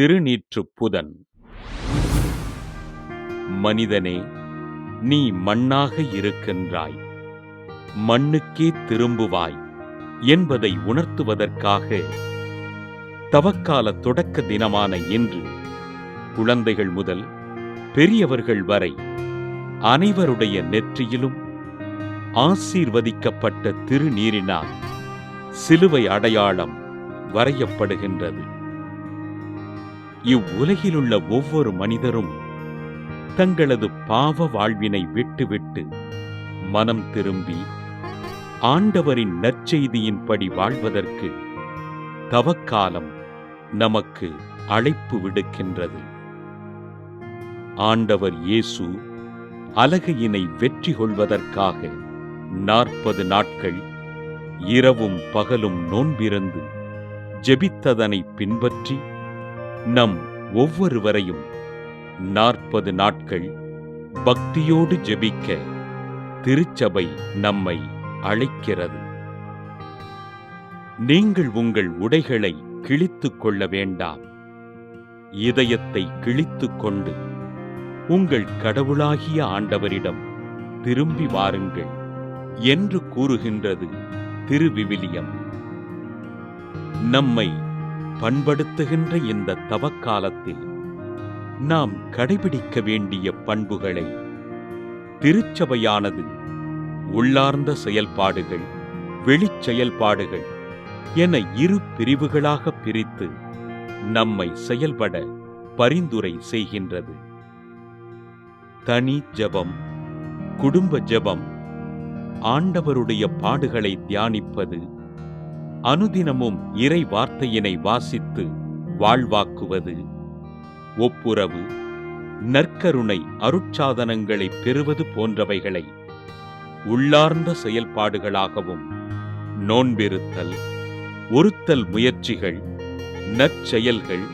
திருநீற்றுப்புதன். மனிதனே நீ மண்ணாக இருக்கின்றாய். மண்ணுக்கே திரும்புவாய் என்பதை உணர்த்துவதற்காக தவக்கால தொடக்க தினமான இன்று குழந்தைகள் முதல் பெரியவர்கள் வரை அனைவருடைய நெற்றியிலும் ஆசீர்வதிக்கப்பட்ட திருநீரினால் சிலுவை அடையாளம் வரையப்படுகின்றது. இவ்வுலகிலுள்ள ஒவ்வொரு மனிதரும் தங்களது பாவ வாழ்வினை விட்டுவிட்டு மனம் திரும்பி ஆண்டவரின் நற்செய்தியின்படி வாழ்வதற்கு தவக்காலம் நமக்கு அழைப்பு விடுக்கின்றது. ஆண்டவர் இயேசு அலகையினை வெற்றி கொள்வதற்காக நாற்பது நாட்கள் இரவும் பகலும் நோன்பிருந்து ஜெபித்ததனை பின்பற்றி நம் ஒவ்வொருவரையும் நாற்பது நாட்கள் பக்தியோடு ஜெபிக்க திருச்சபை நம்மை அழைக்கிறது. நீங்கள் உங்கள் உடைகளை கிழித்துக் கொள்ள வேண்டாம். இதயத்தை கிழித்துக் கொண்டு உங்கள் கடவுளாகிய ஆண்டவரிடம் திரும்பி வாருங்கள் என்று கூறுகின்றது திருவிவிலியம். நம்மை பண்படுத்துகின்ற இந்த தவக்காலத்தில் நாம் கடைபிடிக்க வேண்டிய பண்புகளை திருச்சபையானது உள்ளார்ந்த செயல்பாடுகள் வெளிச் செயல்பாடுகள் என இரு பிரிவுகளாக பிரித்து நம்மை செயல்பட பரிந்துரை செய்கின்றது. தனி ஜெபம் குடும்ப ஜெபம் ஆண்டவருடைய பாடுகளை தியானிப்பது அனுதினமும் இறை வார்த்தையினை வாசித்து வாழ்வாக்குவது. ஒப்புரவு நற்கருணை அருட்சாதனங்களை பெறுவது போன்றவைகளை உள்ளார்ந்த செயல்பாடுகளாகவும் நோன்பிருத்தல் ஒருத்தல் முயற்சிகள் நற்செயல்கள்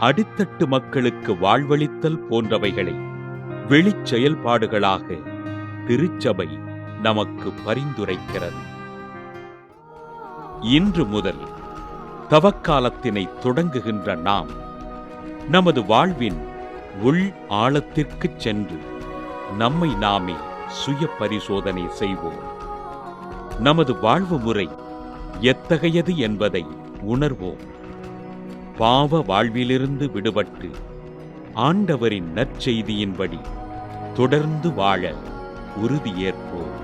அடித்தட்டு மக்களுக்கு வாழ்வளித்தல் போன்றவைகளை வெளிச் செயல்பாடுகளாக திருச்சபை நமக்கு பரிந்துரைக்கிறது. இன்று முதல் தவக்காலத்தினை தொடங்குகின்ற நாம் நமது வாழ்வின் உள் ஆழத்திற்குச் சென்று நம்மை நாமே சுய பரிசோதனை செய்வோம். நமது வாழ்வு முறை எத்தகையது என்பதை உணர்வோம். பாவ வாழ்விலிருந்து விடுபட்டு ஆண்டவரின் நற்செய்தியின்படி தொடர்ந்து வாழ உறுதியேற்போம்.